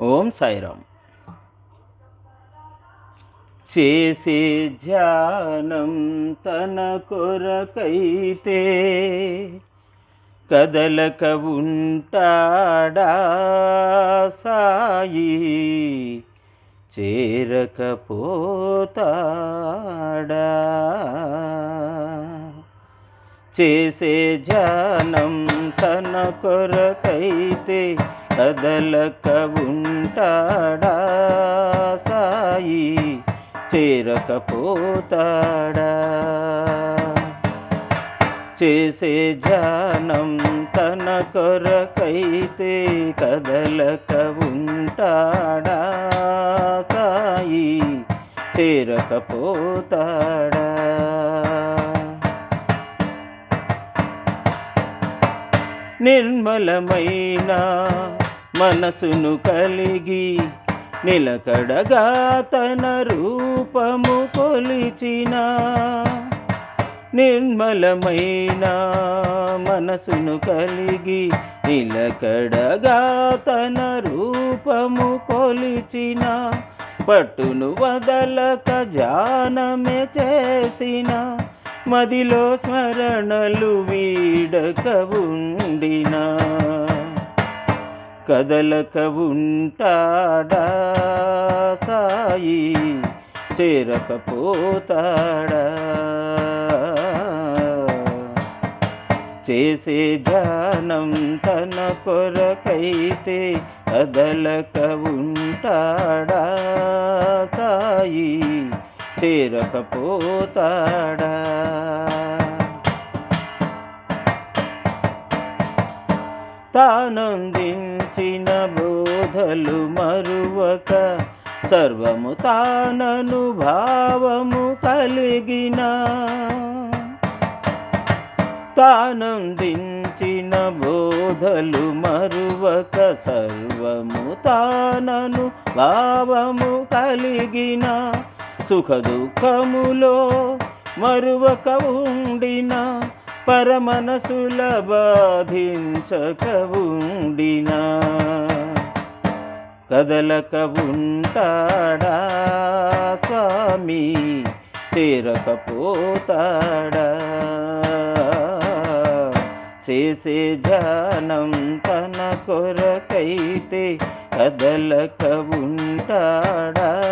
ఓం సాయిరామ్. చేసే ధ్యానం తన కొరకైతే కదలక ఉంటాడా సాయి? చేరకపోతాడా? చేసే ధ్యానం తన కొరకైతే కదలక ఉంటాడా సాయి? చేరకపోతాడా? చేసే జానం తన కొరకైతే కదలక ఉంటాడా సాయి? చేరకపోతాడా? నిర్మలమైన మనసును కలిగి నిలకడగా తన రూపము కొలిచిన నిర్మలమైన మనసును కలిగి నిలకడగా తన రూపము కొలిచిన పట్టును వదలక జానమే చేసిన మదిలో స్మరణలు వీడక ఉండినా కదలక ఉంటాడా సాయి చేరకపోతాడా? చేసే ధ్యానం తన కొరకైతే కదలక ఉంటాడా సాయి చేరకపోతాడా తానందించిన బోధలు మరువక సర్వము తానను భావము కలిగిన. తానందించిన బోధలు మరువక సర్వము తానను భావము కలిగిన. సుఖ దుఃఖములో మరువక ఉండిన పరమనసుల బాధించక ఉండినా కదలక ఉంటాడా స్వామి? చేరకపోతాడా? చేసే ధ్యానం తన కొరకైతే కదలక ఉంటాడా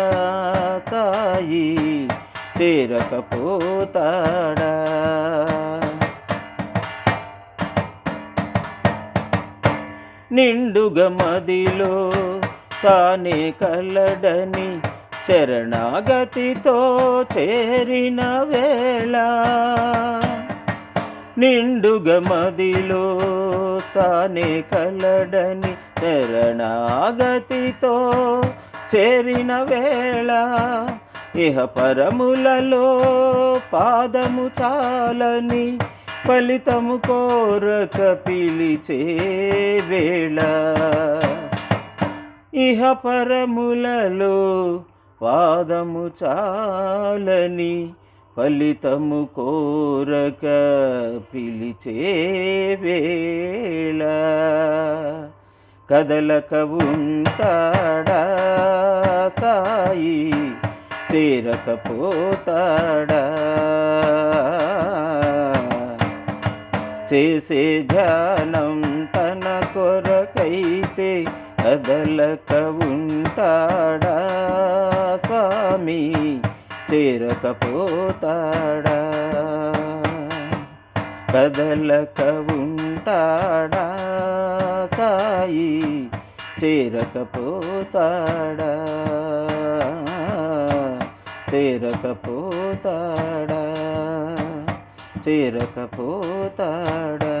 సాయి తీరకపోతాడా? నిండుగ మదిలో తానే కలడని శరణాగతితో చేరిన వేళ. నిండుగ మదిలో తానే కలడని శరణాగతితో చేరిన వేళ. ఇహ పరములలో పాదము చాలని ఫలితము కోరక పిలిచే వేళ. ఇహ పరములలో పాదము చాలని ఫలితము కోరక పిలిచే వేళ. కదలక ఉంటాడా సాయి చేరకపోతాడా చేసే ధ్యానం తన కొరకైతే కదలక ఉంటాడా స్వామి? తీరకపోతాడా కదలక ఉంటాడా సాయి? చేరకపోతాడా చేరకపోతాడా? చేరకపోతాడా?